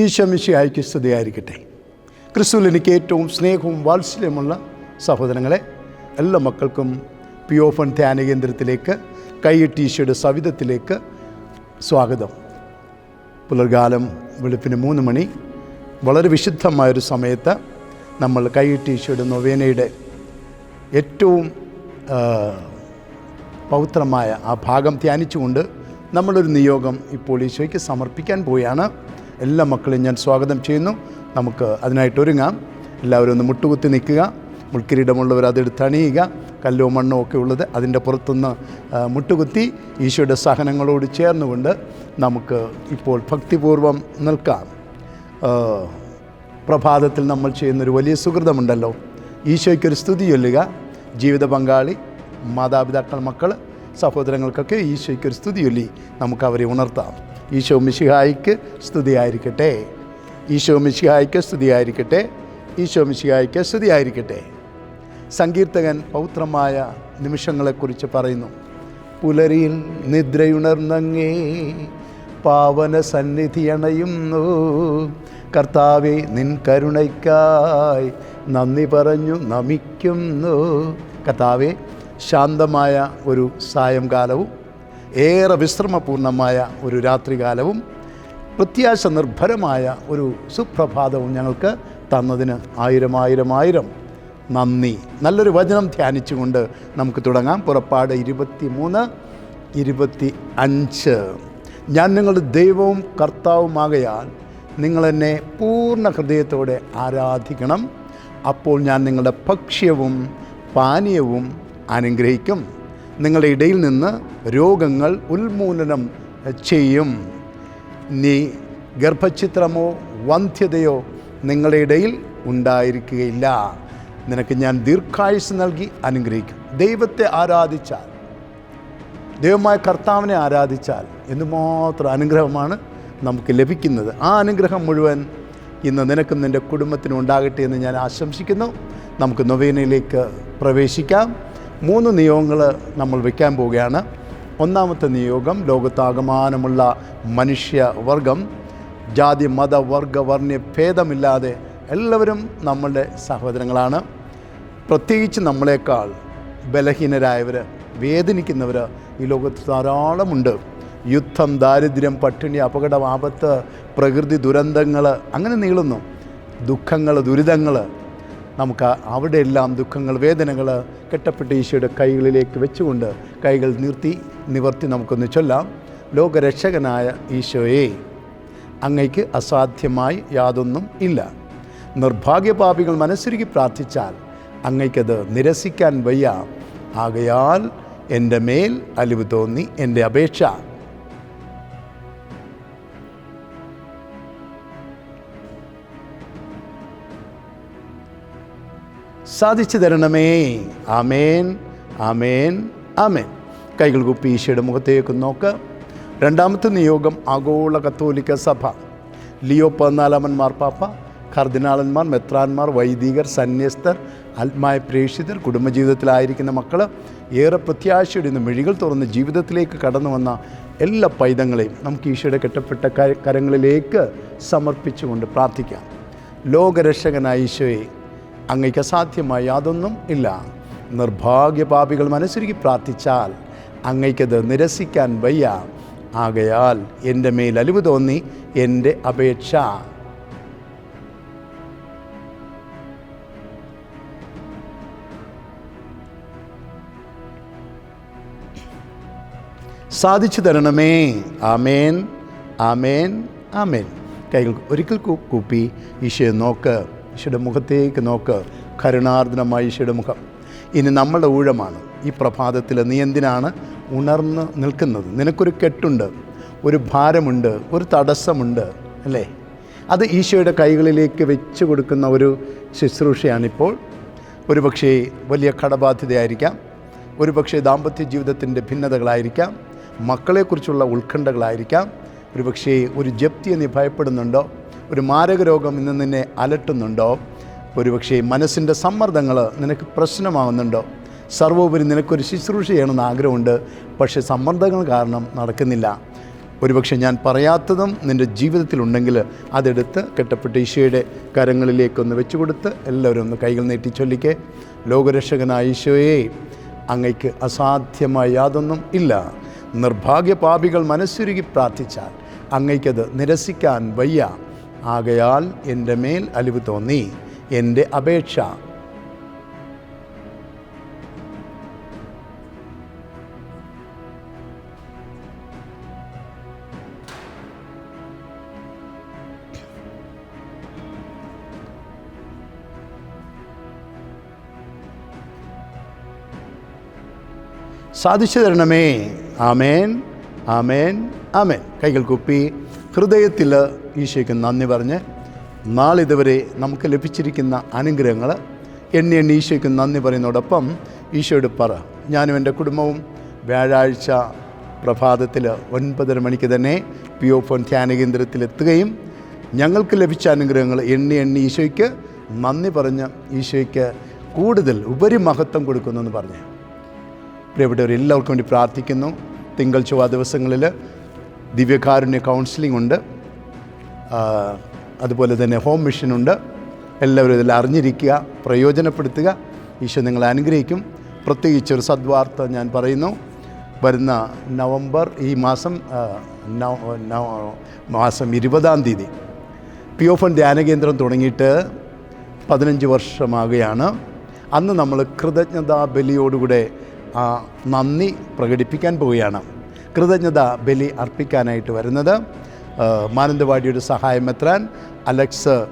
ഈശോമിശിയായിക്ക് സ്തുതിയായിരിക്കട്ടെ. ക്രിസ്തുവിൽ എനിക്ക് ഏറ്റവും സ്നേഹവും വാത്സല്യമുള്ള സഹോദരങ്ങളെ എല്ലാ മക്കൾക്കും പി ഒ ഫൺ ധ്യാന കേന്ദ്രത്തിലേക്ക് കൈയിട്ട് ഈശോയുടെ സവിധത്തിലേക്ക് സ്വാഗതം. പുലർകാലം വെളുപ്പിന് മൂന്ന് മണി വളരെ വിശുദ്ധമായൊരു സമയത്ത് നമ്മൾ കൈയിട്ട് ഈശോയുടെ നൊവേനയുടെ ഏറ്റവും പൗത്രമായ ആ ഭാഗം ധ്യാനിച്ചുകൊണ്ട് നമ്മളൊരു നിയോഗം ഇപ്പോൾ ഈശോയ്ക്ക് സമർപ്പിക്കാൻ പോവുകയാണ് എല്ലാ മക്കളെയും ഞാൻ സ്വാഗതം ചെയ്യുന്നു. നമുക്ക് അതിനായിട്ട് ഒരുങ്ങാം. എല്ലാവരും ഒന്ന് മുട്ടുകുത്തി നിൽക്കുക. മുൾക്കിരീടമുള്ളവർ അതെടുത്ത് അണിയുക. കല്ലോ മണ്ണോ ഒക്കെ ഉള്ളത് അതിന്റെ പുറത്തുനിന്ന് മുട്ടുകുത്തി ഈശോയുടെ സഹനങ്ങളോട് ചേർന്നുകൊണ്ട് നമുക്ക് ഇപ്പോൾ ഭക്തിപൂർവം നിൽക്കാം. പ്രഭാതത്തിൽ നമ്മൾ ചെയ്യുന്നൊരു വലിയ സുഹൃതമുണ്ടല്ലോ. ഈശോയ്ക്കൊരു സ്തുതി ചൊല്ലുക. ജീവിത പങ്കാളി മാതാപിതാക്കൾ മക്കൾ സഹോദരങ്ങൾക്കൊക്കെ ഈശോയ്ക്കൊരു സ്തുതി ചൊല്ലി നമുക്ക് അവരെ ഉണർത്താം. ഈശോ മിശിഹായിക്ക് സ്തുതിയായിരിക്കട്ടെ. ഈശോ മിശിഹായിക്ക് സ്തുതിയായിരിക്കട്ടെ. ഈശോ മിശിഹായിക്ക് സ്തുതിയായിരിക്കട്ടെ. സങ്കീർത്തകൻ പൗത്രമായ നിമിഷങ്ങളെക്കുറിച്ച് പറയുന്നു. പുലരിയിൽ നിദ്രയുണർന്നങ്ങേ പാവന സന്നിധി അണയുന്നു. കർത്താവെ നിൻ കരുണയ്ക്കായി നന്ദി പറഞ്ഞു നമിക്കുന്നു. കർത്താവെ ശാന്തമായ ഒരു സായംകാലവും ഏറെ വിശ്രമപൂർണമായ ഒരു രാത്രികാലവും പ്രത്യാശ നിർഭരമായ ഒരു സുപ്രഭാതവും ഞങ്ങൾക്ക് തന്നതിന് ആയിരം ആയിരം ആയിരം നന്ദി. നല്ലൊരു വചനം ധ്യാനിച്ചുകൊണ്ട് നമുക്ക് തുടങ്ങാം. പുറപ്പാട് ഇരുപത്തി മൂന്ന് ഇരുപത്തി അഞ്ച് ഞാൻ നിങ്ങളുടെ ദൈവവും കർത്താവുമാകയാൽ നിങ്ങളെന്നെ പൂർണ ഹൃദയത്തോടെ ആരാധിക്കണം. അപ്പോൾ ഞാൻ നിങ്ങളുടെ ഭക്ഷ്യവും പാനീയവും അനുഗ്രഹിക്കും. നിങ്ങളുടെ ഇടയിൽ നിന്ന് രോഗങ്ങൾ ഉന്മൂലനം ചെയ്യും. നീ ഗർഭചിത്രമോ വന്ധ്യതയോ നിങ്ങളുടെ ഇടയിൽ ഉണ്ടായിരിക്കുകയില്ല. നിനക്ക് ഞാൻ ദീർഘായുസ് നൽകി അനുഗ്രഹിക്കും. ദൈവത്തെ ആരാധിച്ചാൽ ദൈവമായ കർത്താവിനെ ആരാധിച്ചാൽ എന്തുമാത്രം അനുഗ്രഹമാണ് നമുക്ക് ലഭിക്കുന്നത്. ആ അനുഗ്രഹം മുഴുവൻ ഇന്ന് നിനക്കും നിന്റെ കുടുംബത്തിനും ഉണ്ടാകട്ടെ എന്ന് ഞാൻ ആശംസിക്കുന്നു. നമുക്ക് നൊവേനയിലേക്ക് പ്രവേശിക്കാം. മൂന്ന് നിയോഗങ്ങൾ നമ്മൾ വയ്ക്കാൻ പോവുകയാണ്. ഒന്നാമത്തെ നിയോഗം ലോകത്താകമാനമുള്ള മനുഷ്യവർഗം ജാതി മത വർഗ വർണ ഭേദമില്ലാതെ എല്ലാവരും നമ്മളുടെ സഹോദരങ്ങളാണ്. പ്രത്യേകിച്ച് നമ്മളെക്കാൾ ബലഹീനരായവർ വേദനിക്കുന്നവർ ഈ ലോകത്ത് ധാരാളമുണ്ട്. യുദ്ധം ദാരിദ്ര്യം പട്ടിണി അപകടം ആപത്ത് പ്രകൃതി ദുരന്തങ്ങൾ അങ്ങനെ നീളുന്നു. ദുഃഖങ്ങൾ ദുരിതങ്ങൾ നമുക്ക് അവിടെയെല്ലാം ദുഃഖങ്ങൾ വേദനകൾ കെട്ടപ്പെട്ട ഈശോയുടെ കൈകളിലേക്ക് വെച്ചുകൊണ്ട് കൈകൾ നിർത്തി നിവർത്തി നമുക്കൊന്ന് ചൊല്ലാം. ലോകരക്ഷകനായ ഈശോയെ അങ്ങയ്ക്ക് അസാധ്യമായി യാതൊന്നും ഇല്ല. നിർഭാഗ്യപാപികൾ മനസ്സുരുകി പ്രാർത്ഥിച്ചാൽ അങ്ങയ്ക്കത് നിരസിക്കാൻ വയ്യ. ആകയാൽ എന്റെ മേൽ അലിവ് തോന്നി എന്റെ അപേക്ഷ. സാധിച്ചു തരണമേ. ആമേൻ ആമേൻ ആമേൻ. കൈകൾ കുപ്പി ഈശോയുടെ മുഖത്തേക്ക് നോക്ക്. രണ്ടാമത്തെ നിയോഗം ആഗോള കത്തോലിക്ക സഭ. ലിയോ പതിനാലാമൻ മാർപ്പാപ്പ കർദിനാളന്മാർ മെത്രാന്മാർ വൈദികർ സന്യസ്തർ ആത്മായ പ്രേക്ഷിതർ കുടുംബജീവിതത്തിലായിരിക്കുന്ന മക്കൾ ഏറെ പ്രത്യാശയുടെ ഇന്ന് മിഴികൾ തുറന്ന് ജീവിതത്തിലേക്ക് കടന്നു വന്ന എല്ലാ പൈതങ്ങളെയും നമുക്ക് ഈശോയുടെ കെട്ടപ്പെട്ട കരങ്ങളിലേക്ക് സമർപ്പിച്ചുകൊണ്ട് പ്രാർത്ഥിക്കാം. ലോകരക്ഷകനായ ഈശോയെ അങ്ങയ്ക്ക് അസാധ്യമായി യാതൊന്നും ഇല്ല. നിർഭാഗ്യപാപികൾ മനസ്സുരുകി പ്രാർത്ഥിച്ചാൽ അങ്ങയ്ക്കത് നിരസിക്കാൻ വയ്യ. ആകയാൽ എന്റെ മേൽ അലിവ് തോന്നി എന്റെ അപേക്ഷ. സാധിച്ചു തരണമേ. ആമേൻ. ആമേൻ. ആമേൻ. കൈകൾ ഒരിക്കൽ കൂപ്പി ഈശോയെ നോക്ക്. ഈശോയുടെ മുഖത്തേക്ക് നോക്ക്. കരുണാർദ്രമായ ഈശോയുടെ മുഖം. ഇനി നമ്മളുടെ ഊഴമാണ്. ഈ പ്രഭാതത്തിൽ നീ എന്തിനാണ് ഉണർന്ന് നിൽക്കുന്നത്? നിനക്കൊരു കെട്ടുണ്ട് ഒരു ഭാരമുണ്ട് ഒരു തടസ്സമുണ്ട് അല്ലേ? അത് ഈശോയുടെ കൈകളിലേക്ക് വെച്ച് കൊടുക്കുന്ന ഒരു ശുശ്രൂഷയാണിപ്പോൾ. ഒരുപക്ഷേ വലിയ കടബാധ്യതയായിരിക്കാം. ഒരുപക്ഷേ ദാമ്പത്യ ജീവിതത്തിന്റെ ഭിന്നതകളായിരിക്കാം. മക്കളെക്കുറിച്ചുള്ള ഉത്കണ്ഠകളായിരിക്കാം. ഒരുപക്ഷേ ഒരു ജപ്തിയെ നീ ഭയപ്പെടുന്നുണ്ടോ? ഒരു മാരക രോഗം ഇന്ന് നിന്നെ അലട്ടുന്നുണ്ടോ? ഒരുപക്ഷെ മനസ്സിന്റെ സമ്മർദ്ദങ്ങൾ നിനക്ക് പ്രശ്നമാകുന്നുണ്ടോ സർവോപരി നിനക്കൊരു ശുശ്രൂഷ ചെയ്യണമെന്ന് ആഗ്രഹമുണ്ട് പക്ഷേ സമ്മർദ്ദങ്ങൾ കാരണം നടക്കുന്നില്ല. ഒരുപക്ഷെ ഞാൻ പറയാത്തതും നിന്റെ ജീവിതത്തിലുണ്ടെങ്കിൽ അതെടുത്ത് കെട്ടപ്പെട്ട ഈശോയുടെ കരങ്ങളിലേക്കൊന്ന് വെച്ചു കൊടുത്ത് എല്ലാവരും ഒന്ന് കൈകൾ നീട്ടി ചൊല്ലിക്കേ. ലോകരക്ഷകനായ ഈശോയെ അങ്ങയ്ക്ക് അസാധ്യമായ യാതൊന്നും ഇല്ല. നിർഭാഗ്യ പാപികൾ മനസ്സുരുകി പ്രാർത്ഥിച്ചാൽ അങ്ങയ്ക്കത് നിരസിക്കാൻ വയ്യ. ആകയാൽ എന്റെ മേൽ അലിവ് തോന്നി എന്റെ അപേക്ഷ. സാധിച്ചു തരണമേ. ആമേൻ ആമേൻ ആമേൻ. കൈകൾ കുപ്പി. ഹൃദയത്തിൽ ഈശോയ്ക്ക് നന്ദി പറഞ്ഞ് നാളിതുവരെ നമുക്ക് ലഭിച്ചിരിക്കുന്ന അനുഗ്രഹങ്ങൾ എണ്ണി എണ്ണി ഈശോയ്ക്ക് നന്ദി പറയുന്നതോടൊപ്പം ഈശോയോട് പറ. ഞാനും എന്റെ കുടുംബവും വ്യാഴാഴ്ച പ്രഭാതത്തിൽ ഒൻപതര മണിക്ക് തന്നെ പി ഒ ഫോൺ ധ്യാന കേന്ദ്രത്തിൽ എത്തുകയും ഞങ്ങൾക്ക് ലഭിച്ച അനുഗ്രഹങ്ങൾ എണ്ണി എണ്ണി ഈശോയ്ക്ക് നന്ദി പറഞ്ഞ് ഈശോയ്ക്ക് കൂടുതൽ ഉപരി മഹത്വം കൊടുക്കുന്നു എന്ന് പറഞ്ഞു. പ്രിയപ്പെട്ടവർ എല്ലാവർക്കും വേണ്ടി പ്രാർത്ഥിക്കുന്നു. തിങ്കൾ ചൊവ്വ ദിവസങ്ങളിൽ ദിവ്യകാരുണ്യ കൗൺസിലിംഗ് ഉണ്ട്. അതുപോലെ തന്നെ ഹോം മിഷനുണ്ട്. എല്ലാവരും ഇതിൽ അറിഞ്ഞിരിക്കുക പ്രയോജനപ്പെടുത്തുക. ഈശോ നിങ്ങളെ അനുഗ്രഹിക്കും. പ്രത്യേകിച്ച് ഒരു സദ്വാർത്ത ഞാൻ പറയുന്നു. വരുന്ന നവംബർ ഈ മാസം മാസം ഇരുപതാം തീയതി. പി ഫൺ ധ്യാനകേന്ദ്രം തുടങ്ങിയിട്ട് പതിനഞ്ച് വർഷമാകുകയാണ്. അന്ന് നമ്മൾ കൃതജ്ഞതാ ബലിയോടുകൂടെ നന്ദി പ്രകടിപ്പിക്കാൻ പോവുകയാണ്. കൃതജ്ഞത ബലി അർപ്പിക്കാനായിട്ട് വരുന്നത്. മാനന്തവാടിയുടെ സഹായം എത്രാൻ അലക്സ്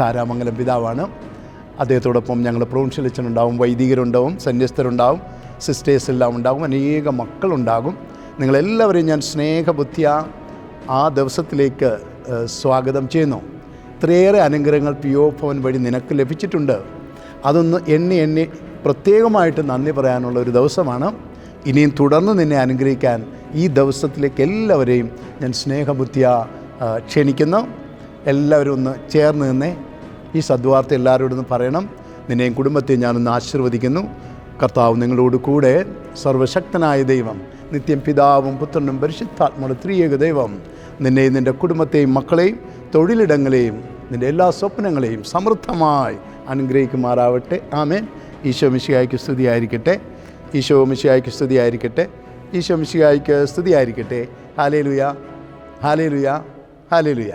താരാമംഗലം പിതാവാണ്. അദ്ദേഹത്തോടൊപ്പം ഞങ്ങൾ പ്രൊവിൻഷ്യൽ അച്ഛനുണ്ടാവും വൈദികരുണ്ടാവും സന്യസ്തരുണ്ടാവും സിസ്റ്റേഴ്സ് എല്ലാം ഉണ്ടാകും അനേക മക്കളുണ്ടാകും. നിങ്ങളെല്ലാവരെയും ഞാൻ സ്നേഹബുദ്ധിയ ആ ദിവസത്തിലേക്ക് സ്വാഗതം ചെയ്യുന്നു. ഇത്രയേറെ അനുഗ്രഹങ്ങൾ പി ഒ ഭവൻ വഴി നിനക്ക് ലഭിച്ചിട്ടുണ്ട്. അതൊന്ന് എണ്ണി എണ്ണി പ്രത്യേകമായിട്ട് നന്ദി പറയാനുള്ള ഒരു ദിവസമാണ്. ഇനിയും തുടർന്ന് നിന്നെ അനുഗ്രഹിക്കാൻ ഈ ദിവസത്തിലേക്ക് എല്ലാവരെയും ഞാൻ സ്നേഹബുദ്ധിയ ക്ഷണിക്കുന്നു. എല്ലാവരും ഒന്ന് ചേർന്ന് നിന്നേ. ഈ സദ്വാർത്ത എല്ലാവരോടും പറയണം. നിന്നെയും കുടുംബത്തെയും ഞാനൊന്ന് ആശീർവദിക്കുന്നു. കർത്താവ് നിങ്ങളോട് കൂടെ സർവശക്തനായ ദൈവം നിത്യം പിതാവും പുത്രനും പരിശുദ്ധാത്മാവ് ത്രിയേക ദൈവം നിന്നെയും നിന്റെ കുടുംബത്തെയും മക്കളെയും തൊഴിലിടങ്ങളെയും നിന്റെ എല്ലാ സ്വപ്നങ്ങളെയും സമൃദ്ധമായി അനുഗ്രഹിക്കുമാറാവട്ടെ. ആമേൻ. ഈശോ മിശിയായ്ക്ക് സ്തുതിയായിരിക്കട്ടെ. ഈശോ മിശിയായ്ക്ക് സ്തുതിയായിരിക്കട്ടെ. ഈശോ മിശിഹായിക്ക് സ്തുതിയായിരിക്കട്ടെ. ഹാലേ ഹാലേലുയ ഹാലേ ലുയ ഹാലേ ലുയ